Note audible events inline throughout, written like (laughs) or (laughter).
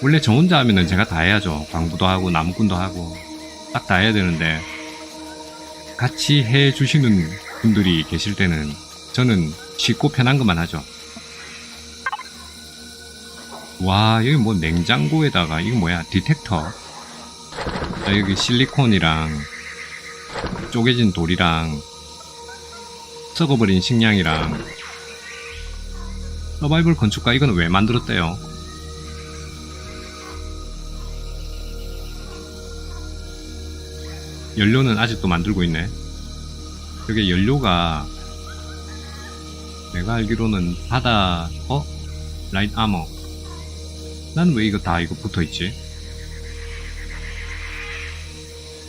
원래 저 혼자 하면은 제가 다 해야죠. 광부도 하고 나무꾼도 하고 딱 다 해야 되는데 같이 해 주시는 분들이 계실 때는 저는 쉽고 편한 것만 하죠. 와 여기 뭐 냉장고에다가 이거 뭐야 디텍터 자, 여기 실리콘이랑 쪼개진 돌이랑 썩어버린 식량이랑 서바이벌 건축가 이거는 왜 만들었대요? 연료는 아직도 만들고 있네. 여기 연료가 내가 알기로는 바다 어? 라인 아머. 난 왜 이거 다 이거 붙어 있지?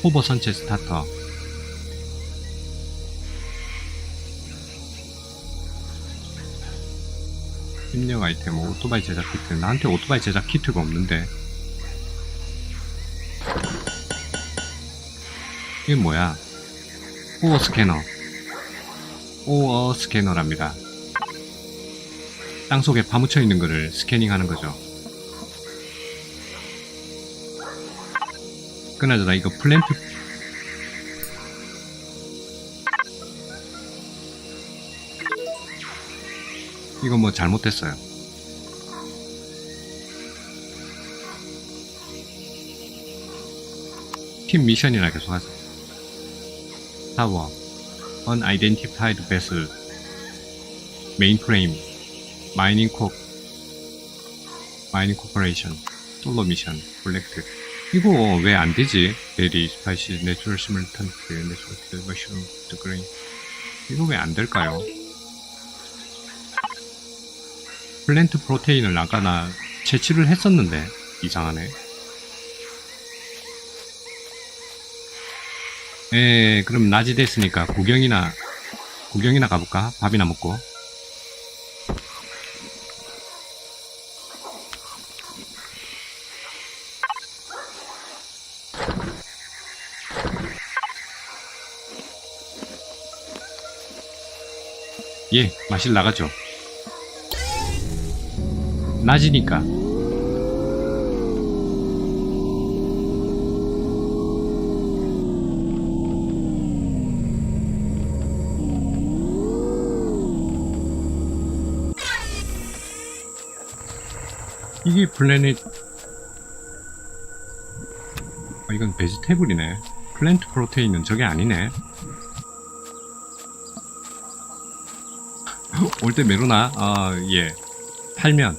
호버 선체 스타터. 입력 아이템, 오토바이 제작 키트. 나한테 오토바이 제작 키트가 없는데. 이게 뭐야? 오어 스캐너. 오어 스캐너랍니다. 땅 속에 파묻혀 있는 거를 스캐닝 하는 거죠. 그나저나 이거 플랜트 이거 뭐 잘못됐어요. 팀 미션이라 계속 하세요. 타워, unidentified vessel, mainframe, mining corp, mining corporation, 솔로 미션, 콜렉트. 이거 왜 안 되지? 베리, 스파이시, 내추럴 시뮬턴트, 내추럴 머쉬룸, 드그레인. 이거 왜 안 될까요? 플랜트 프로테인을 아까 나 채취를 했었는데 이상하네. 예, 그럼 낮이 됐으니까 구경이나 구경이나 가볼까? 밥이나 먹고. 예, 마실 나가죠. 낮이니까. 이게 플래닛. 아, 이건 베지테블이네. 플랜트 프로테인은 저게 아니네. (laughs) 올 때 메로나 아예. 팔면.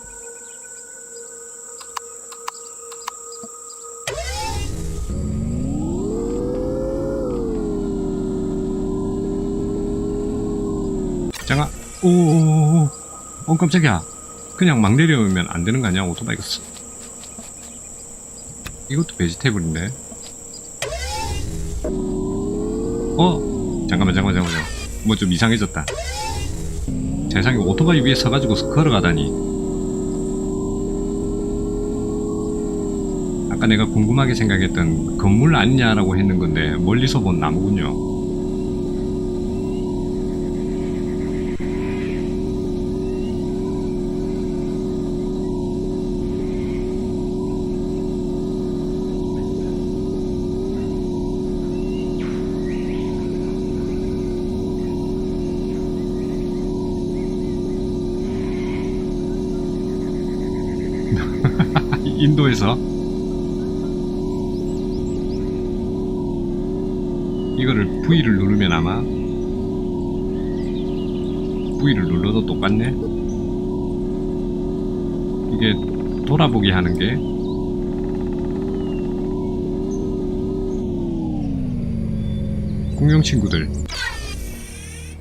장아 오오오오. 어 깜짝이야 그냥 막 내려오면 안 되는 거 아니야? 오토바이가 쓰- 이것도 베지테블인데. 어? 잠깐만 잠깐만 잠깐만 뭐 좀 이상해졌다. 세상에 오토바이 위에 서가지고 걸어가다니. 아까 내가 궁금하게 생각했던 건물 아니냐라고 했는 건데 멀리서 본 나무군요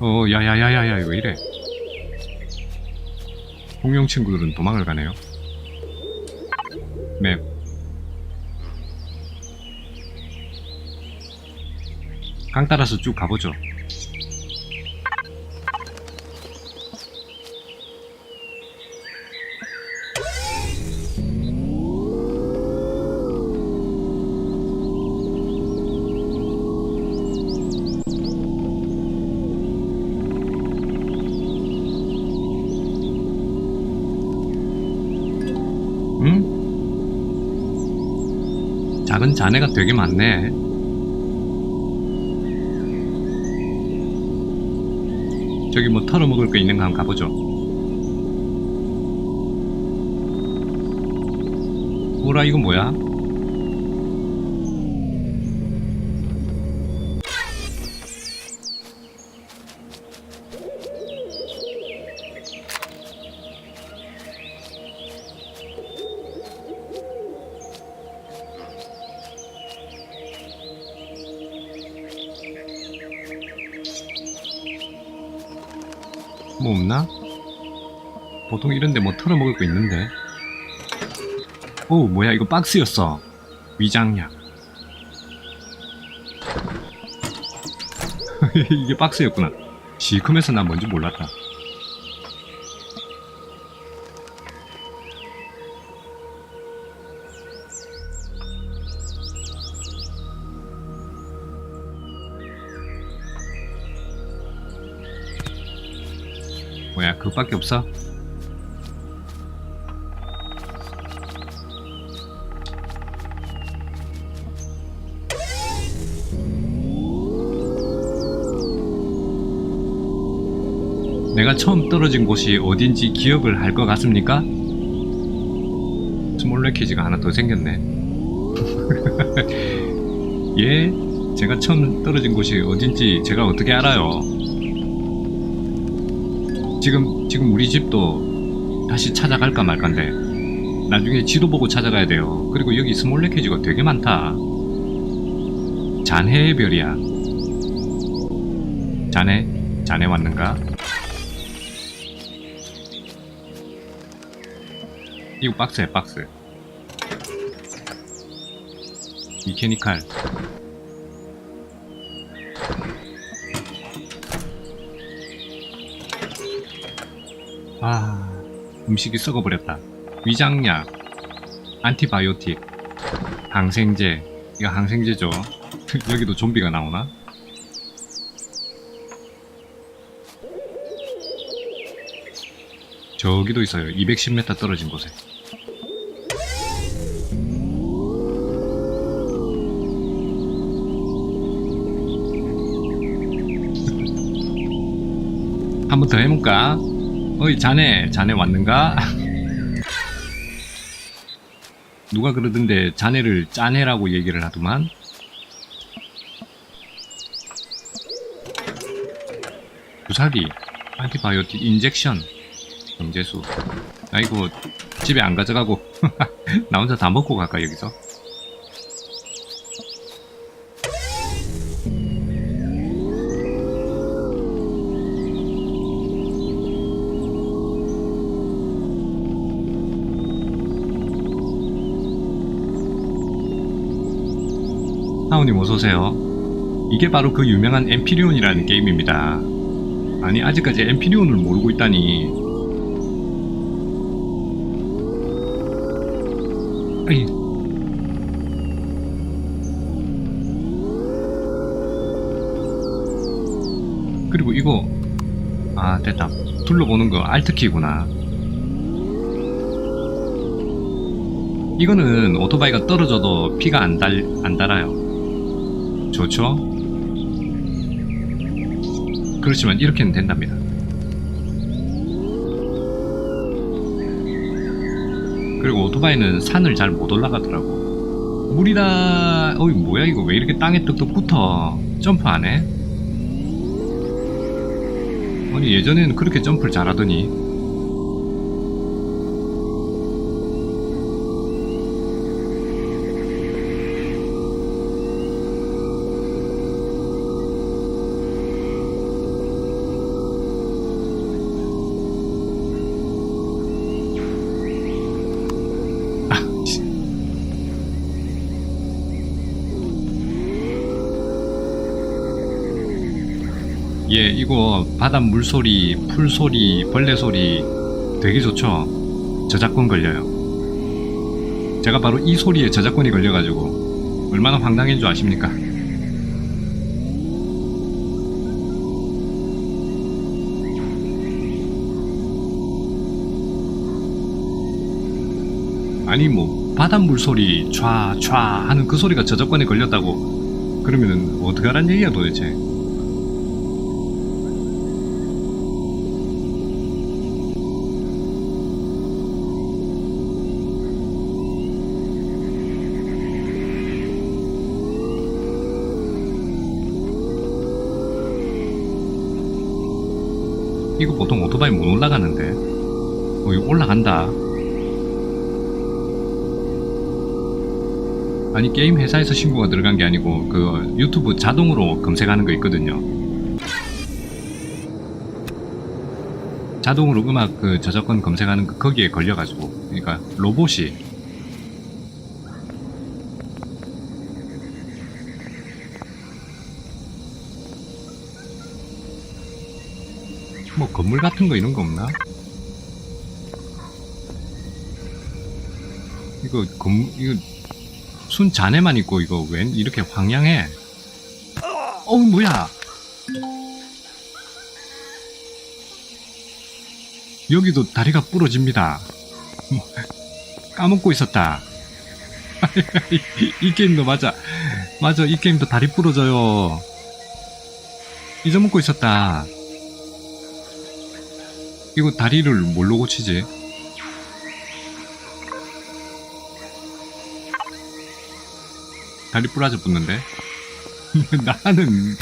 어 야야야야야 이거 이래 공룡 친구들은 도망을 가네요 맵. 강 따라서 쭉 가보죠. 잔해가 되게 많네. 저기 뭐 털어먹을 거 있는가 한번 가보죠. 뭐라 이거 뭐야? 뭐 없나? 보통 이런데 뭐 털어먹을 거 있는데. 오, 뭐야, 이거 박스였어. 위장약. (laughs) 이게 박스였구나. 시큼해서 난 뭔지 몰랐다. 밖에 없어? 내가 처음 떨어진 곳이 어딘지 기억을 할 것 같습니까? 스몰 레키지가 하나 더 생겼네. (laughs) 예? 제가 처음 떨어진 곳이 어딘지 제가 어떻게 알아요? 지금, 지금 우리 집도 다시 찾아갈까 말까인데, 나중에 지도 보고 찾아가야 돼요. 그리고 여기 스몰 레키지가 되게 많다. 잔해의 별이야. 자네? 자네 왔는가? 이거 박스야 박스 미케니칼 아 음식이 썩어버렸다. 위장약 안티바이오틱 항생제. 이거 항생제죠. (laughs) 여기도 좀비가 나오나? 저기도 있어요. 210m 떨어진 곳에. 한 번 더 해볼까? 어이 자네 자네 왔는가? 누가 그러던데 자네를 짜네라고 얘기를 하더만? 주사기 안티바이오틱 인젝션 경제수. 아이고 집에 안 가져가고 (laughs) 나 혼자 다 먹고 갈까 여기서 하우님 어서오세요. 이게 바로 그 유명한 엠피리온이라는 게임입니다. 아니 아직까지 엠피리온을 모르고 있다니. 아이. 그리고 이거 아 됐다. 둘러보는 거 알트키구나. 이거는 오토바이가 떨어져도 피가 안, 달, 안 달아요 좋죠? 그렇지만 이렇게는 된답니다 그리고 오토바이는 산을 잘 못 올라가더라고. 물이다. 어이 뭐야 이거 왜 이렇게 땅에 뚝뚝 붙어? 점프 안 해? 아니 예전에는 그렇게 점프를 잘하더니. 바닷 물 소리, 풀 소리, 벌레 소리 되게 좋죠? 저작권 걸려요. 제가 바로 이 소리에 저작권이 걸려가지고 얼마나 황당한 줄 아십니까? 아니 뭐 바닷물 소리 촤촤 하는 그 소리가 저작권에 걸렸다고 그러면은 어떡하란 얘기야 도대체 이거 보통 오토바이 못 올라가는데. 어 이거 올라간다. 아니 게임 회사에서 신고가 들어간 게 아니고 그 유튜브 자동으로 검색하는 거 있거든요. 자동으로 음악 그 저작권 검색하는 거 거기에 걸려가지고. 그러니까 로봇이 뭐 건물 같은 거 이런 거 없나? 이거 건 이거 순 잔해만 있고 이거 웬 이렇게 황량해? 어우 뭐야? 여기도 다리가 부러집니다. 뭐, (laughs) 까먹고 있었다. 이, (laughs) 이 게임도 맞아. 맞아, 이 게임도 다리 부러져요. 잊어먹고 있었다. 이거 다리를 뭘로 고치지? 다리 부러져 붙는데? (laughs) 나는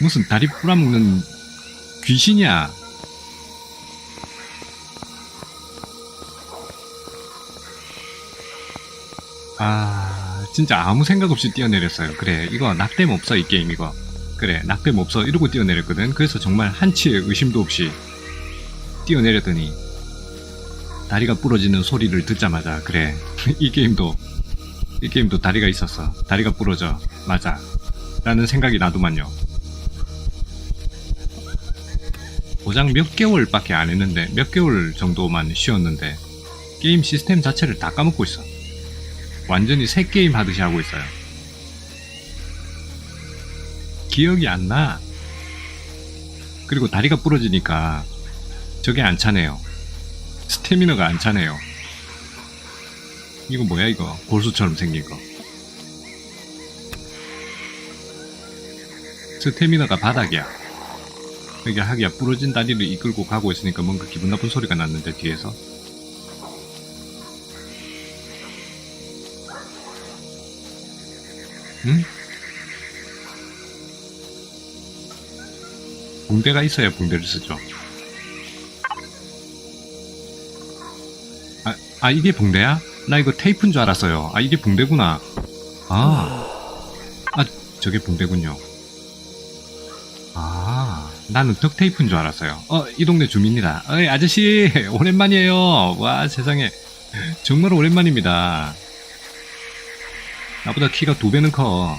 무슨 다리 부러먹는 귀신이야. 아, 진짜 아무 생각 없이 뛰어내렸어요. 그래, 이거 낙뎀 없어, 이 게임, 이거. 그래, 낙뎀 없어. 이러고 뛰어내렸거든. 그래서 정말 한치의 의심도 없이 뛰어내렸더니, 다리가 부러지는 소리를 듣자마자, 그래, (laughs) 이 게임도, 이 게임도 다리가 있었어. 다리가 부러져. 맞아. 라는 생각이 나더만요. 고작 몇 개월밖에 안 했는데, 몇 개월 정도만 쉬었는데, 게임 시스템 자체를 다 까먹고 있어. 완전히 새 게임 하듯이 하고 있어요. 기억이 안 나. 그리고 다리가 부러지니까 저게 안 차네요. 스태미너가 안 차네요. 이거 뭐야 이거 골수처럼 생긴 거. 스태미너가 바닥이야. 이게 하기야 부러진 다리를 이끌고 가고 있으니까 뭔가 기분 나쁜 소리가 났는데 뒤에서 응? 붕대가 있어야 붕대를 쓰죠. 아, 아, 이게 붕대야? 나 이거 테이프인 줄 알았어요. 아, 이게 붕대구나. 아, 아, 저게 붕대군요. 아, 나는 덕 테이프인 줄 알았어요. 어, 이 동네 주민이다. 어이, 아저씨, (laughs) 오랜만이에요. 와, 세상에. 정말 오랜만입니다. 나보다 키가 두 배는 커.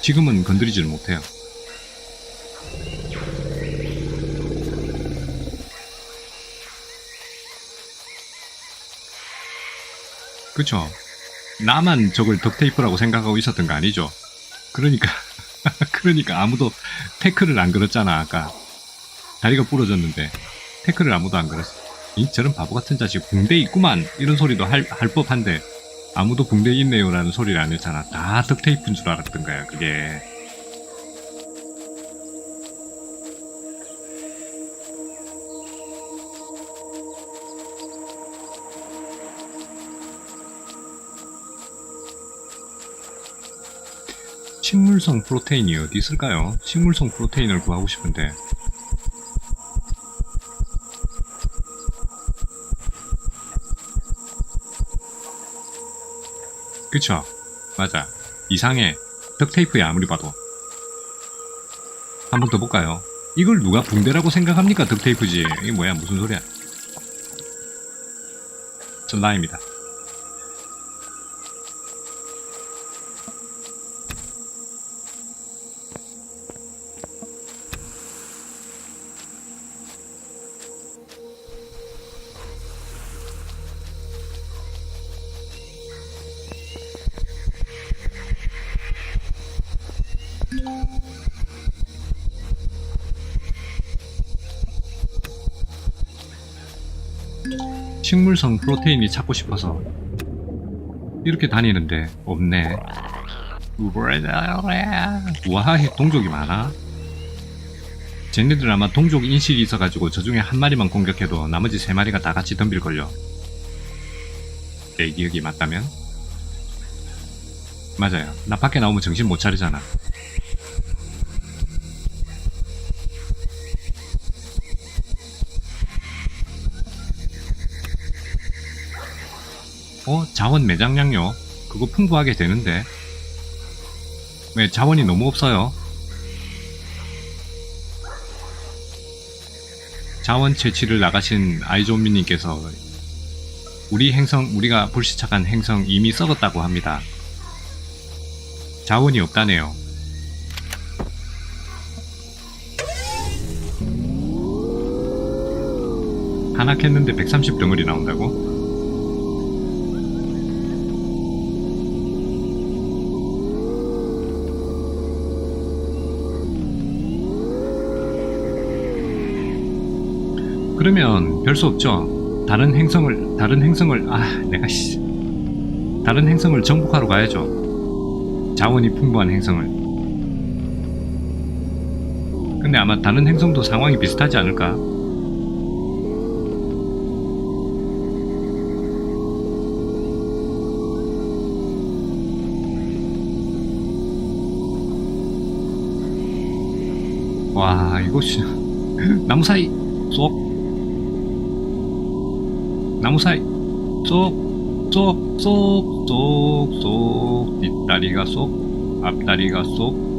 지금은 건드리지를 못해요. 그쵸? 나만 저걸 덕테이프라고 생각하고 있었던 거 아니죠? 그러니까, (laughs) 그러니까 아무도 태클을 안 걸었잖아, 아까. 다리가 부러졌는데, 태클을 아무도 안 걸었어. 이 저런 바보 같은 자식 붕대 있구만 이런 소리도 할, 할 법한데 아무도 붕대 있네요라는 소리를 안 했잖아 다 덕테이프인 줄 알았던 거야 그게 식물성 프로테인이 어디 있을까요? 식물성 프로테인을 구하고 싶은데 그쵸? 맞아. 이상해. 덕테이프야, 아무리 봐도. 한 번 더 볼까요? 이걸 누가 붕대라고 생각합니까? 덕테이프지. 이게 뭐야, 무슨 소리야. 전 나입니다. 식물성 프로테인이 찾고 싶어서 이렇게 다니는데 없네. 와, 동족이 많아. 쟤네들 아마 동족 인식이 있어가지고 저 중에 한 마리만 공격해도 나머지 세 마리가 다 같이 덤빌걸요. 내 기억이 맞다면? 맞아요. 나 밖에 나오면 정신 못 차리잖아. 어? 자원 매장량요? 그거 풍부하게 되는데. 왜 자원이 너무 없어요? 자원 채취를 나가신 아이존미님께서 우리 행성, 우리가 불시착한 행성 이미 썩었다고 합니다. 자원이 없다네요. 하나 캤는데 130 덩어리 나온다고? 그러면 별 수 없죠. 다른 행성을 다른 행성을 아 내가 씨 다른 행성을 정복하러 가야죠. 자원이 풍부한 행성을. 근데 아마 다른 행성도 상황이 비슷하지 않을까? 와 이거 씨 나무 사이 쏙 나무 사이 쏙 쏙 쏙 쏙 쏙 뒷다리가 쏙 앞다리가 쏙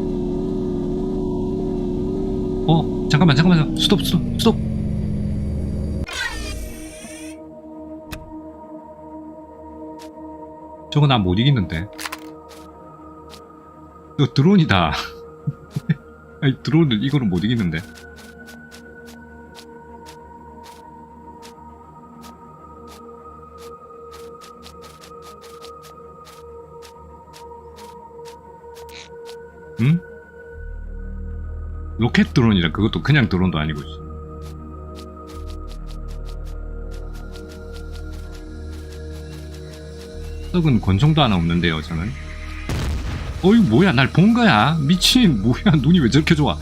어, 잠깐만, 잠깐만, 스톱, 스톱, 스톱. 저거 나 못 이기는데. 이거 드론이다. (laughs) 드론을 이거는 못 이기는데. 로켓 드론이라 그것도 그냥 드론도 아니고 씨. 썩은 권총도 하나 없는데요 저는. 어이 뭐야 날 본 거야. 미친 뭐야 눈이 왜 저렇게 좋아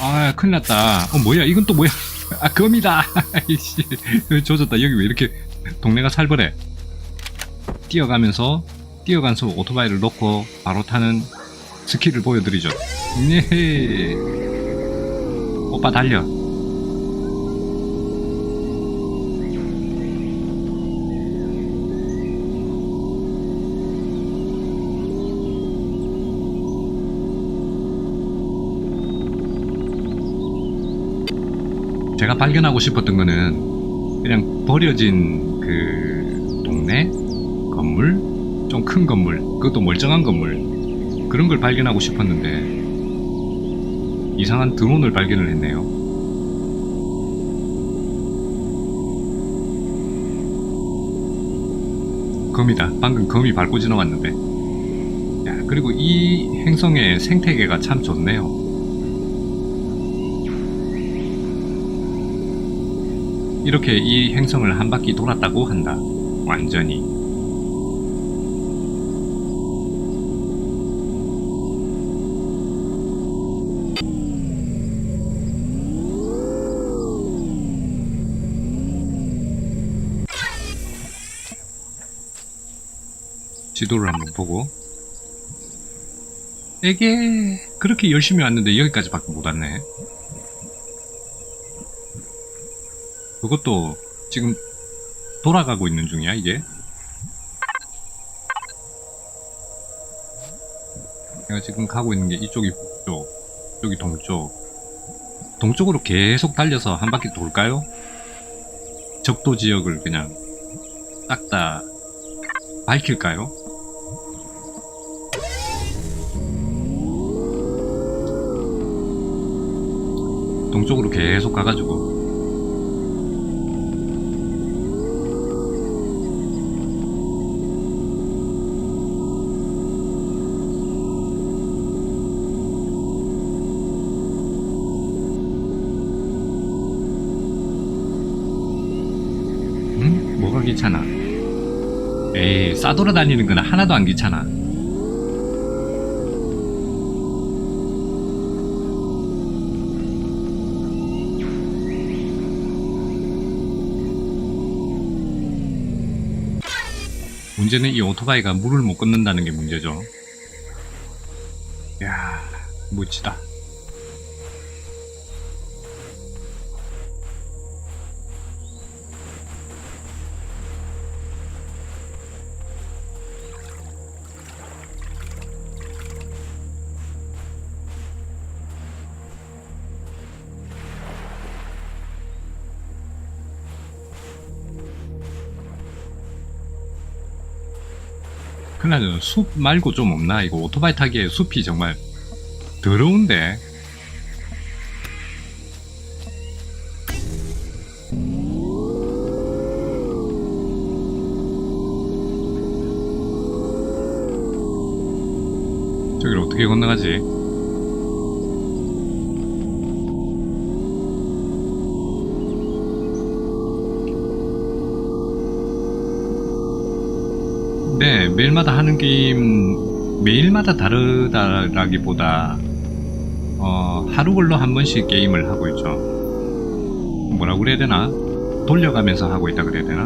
아 큰일 났다. 어 뭐야? 이건 또 뭐야? (laughs) 아 검이다. 아이씨. (laughs) 조졌다. 여기 왜 이렇게 동네가 살벌해? 뛰어가면서 뛰어가면서 오토바이를 놓고 바로 타는 스킬을 보여드리죠. 네. 오빠 달려 발견하고 싶었던 거는 그냥 버려진 그 동네 건물 좀 큰 건물 그것도 멀쩡한 건물 그런 걸 발견하고 싶었는데 이상한 드론을 발견을 했네요. 검이다. 방금 검이 밟고 지나왔는데. 야 그리고 이 행성의 생태계가 참 좋네요 이렇게 이 행성을 한 바퀴 돌았다고 한다. 완전히. 지도를 한번 보고 에게 그렇게 열심히 왔는데 여기까지밖에 못 왔네. 그것도 지금 돌아가고 있는 중이야 이게 내가 지금 가고 있는 게 이쪽이 북쪽 이쪽이 동쪽 동쪽으로 계속 달려서 한 바퀴 돌까요? 적도 지역을 그냥 딱 다 밝힐까요? 동쪽으로 계속 가가지고 귀찮아. 에이, 싸돌아다니는 건 하나도 안 귀찮아. 문제는 이 오토바이가 물을 못 끊는다는 게 문제죠. 야 멋지다. 그나저나 숲 말고 좀 없나? 이거 오토바이 타기에 숲이 정말 더러운데. 저기를 어떻게 건너가지? 매일마다 하는 게임, 매일마다 다르다라기보다, 어, 하루 걸로 한 번씩 게임을 하고 있죠. 뭐라고 그래야 되나? 돌려가면서 하고 있다 그래야 되나?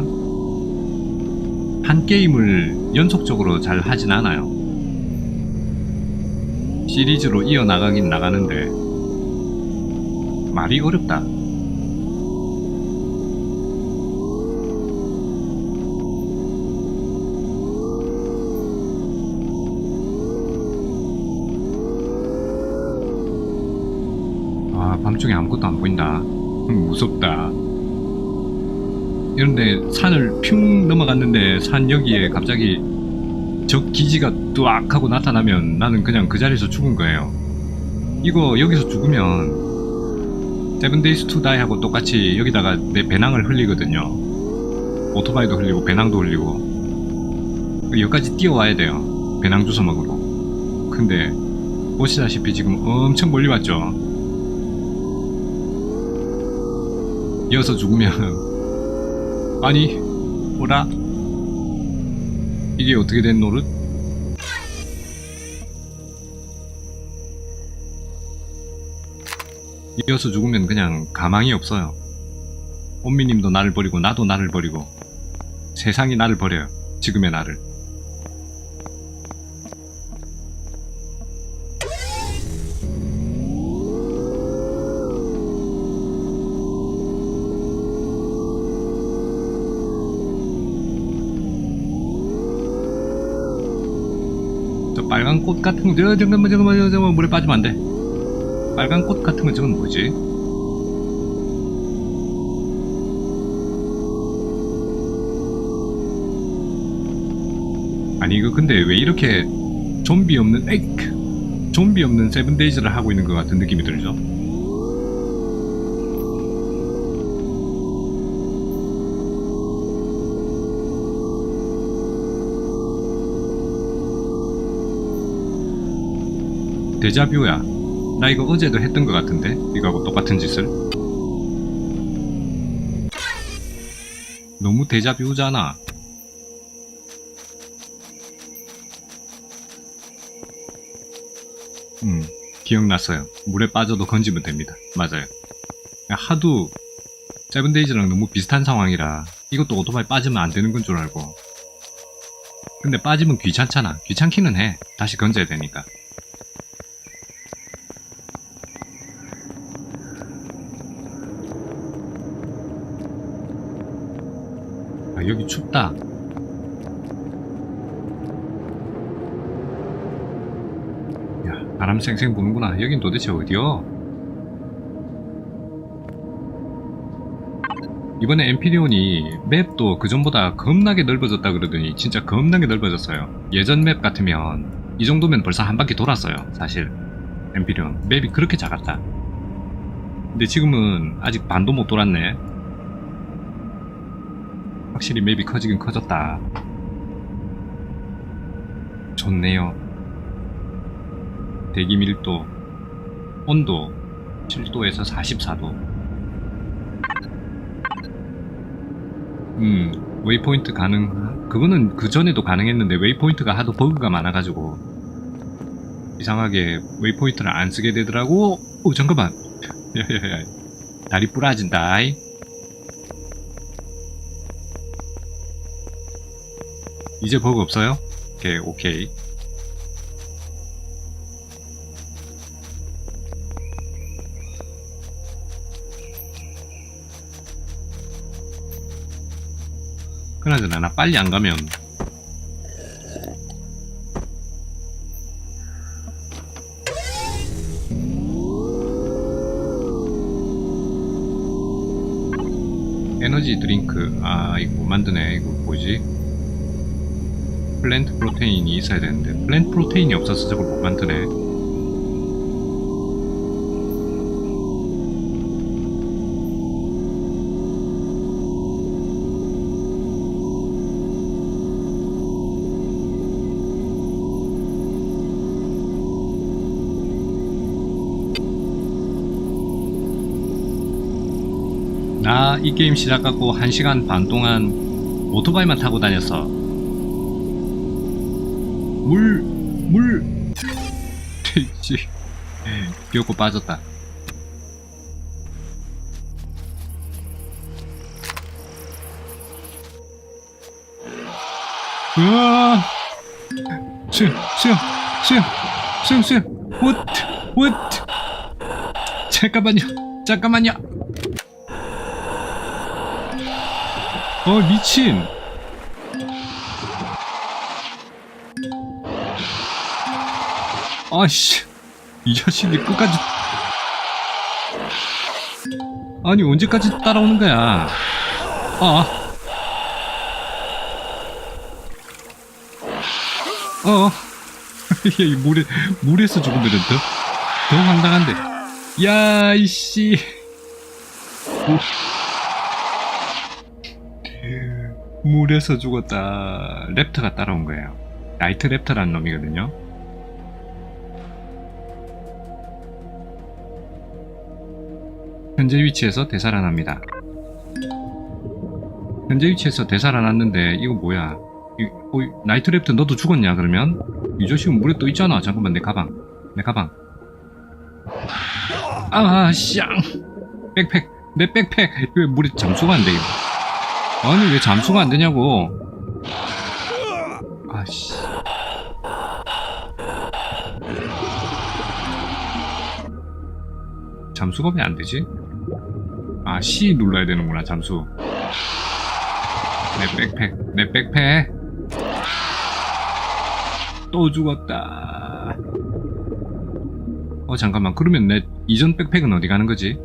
한 게임을 연속적으로 잘 하진 않아요. 시리즈로 이어나가긴 나가는데, 말이 어렵다. 아무것도 안 보인다. 음, 무섭다. 이런데 산을 핑 넘어갔는데 산 여기에 갑자기 적 기지가 뚜악 하고 나타나면 나는 그냥 그 자리에서 죽은 거예요. 이거 여기서 죽으면 세븐데이스 투 다이 하고 똑같이 여기다가 내 배낭을 흘리거든요. 오토바이도 흘리고 배낭도 흘리고 여기까지 뛰어와야 돼요. 배낭 주워 먹으러. 근데 보시다시피 지금 엄청 멀리 왔죠. 이어서 죽으면 아니 뭐라. 이게 어떻게 된 노릇? 이어서 죽으면 그냥 가망이 없어요. 온미님도 나를 버리고 나도 나를 버리고 세상이 나를 버려요. 지금의 나를 빨간 꽃 같은 거, 저, 잠깐만, 잠깐만, 저, 잠깐만, 물에 빠지면 안 돼. 빨간 꽃 같은 건 저건 뭐지? 아니, 이거 근데 왜 이렇게 좀비 없는, 에이크! 좀비 없는 세븐데이즈를 하고 있는 것 같은 느낌이 들죠? 데자뷰야. 나 이거 어제도 했던 것 같은데? 이거하고 똑같은 짓을? 너무 데자뷰잖아. 음, 기억났어요. 물에 빠져도 건지면 됩니다. 맞아요. 하도 세븐데이즈랑 너무 비슷한 상황이라 이것도 오토바이 빠지면 안 되는 건 줄 알고. 근데 빠지면 귀찮잖아. 귀찮기는 해. 다시 건져야 되니까. 아, 여기 춥다. 야, 바람 쌩쌩 부는구나. 여긴 도대체 어디요? 이번에 엠피리온이 맵도 그전보다 겁나게 넓어졌다 그러더니 진짜 겁나게 넓어졌어요. 예전 맵 같으면 이 정도면 벌써 한 바퀴 돌았어요. 사실 엠피리온 맵이 그렇게 작았다. 근데 지금은 아직 반도 못 돌았네. 확실히 맵이 커지긴 커졌다. 좋네요. 대기 밀도, 온도 7도에서 44도. 음, 웨이포인트 가능 그거는 그 전에도 가능했는데 웨이포인트가 하도 버그가 많아가지고 이상하게 웨이포인트를 안 쓰게 되더라고 오 잠깐만 (laughs) 야야야 다리 부러진다 이제 버그 없어요? 오케이 오케이. 그나저나 나 빨리 안 가면. 에너지 드링크. 아 이거 못 만드네. 이거 뭐지 플랜트 프로테인이 있어야 되는데 플랜트 프로테인이 없어서 저걸 못 만드네 나 이 게임 시작하고 1시간 반 동안 오토바이만 타고 다녔어. 귀엽고 빠졌다. 으아! 수영, 수영, 수영, 수영, 수영. what, what? 잠깐만요, 잠깐만요. 어 미친 아씨 이 자식이 끝까지 아니 언제까지 따라오는 거야 아 어, (laughs) 이 물에, 물에서 죽으면 더, 더 황당한데. 야, 이씨. 오. 물에서 죽었다. 랩터가 따라온 거예요. 나이트 랩터라는 놈이거든요. 현재 위치에서 되살아납니다. 현재 위치에서 되살아났는데 이거 뭐야? 이, 어, 이- 나이트 랩터 너도 죽었냐 그러면? 이 자식은 물에 또 있잖아. 잠깐만 내 가방. 내 가방. 아, 쌍. 백팩. 내 백팩. 왜 물에 잠수가 안 돼, 이거? 아니 왜 잠수가 안 되냐고 아씨 잠수가 왜 안 되지? 아 C 눌러야 되는구나 잠수 내 백팩 내 백팩 또 죽었다 어 잠깐만 그러면 내 이전 백팩은 어디 가는 거지?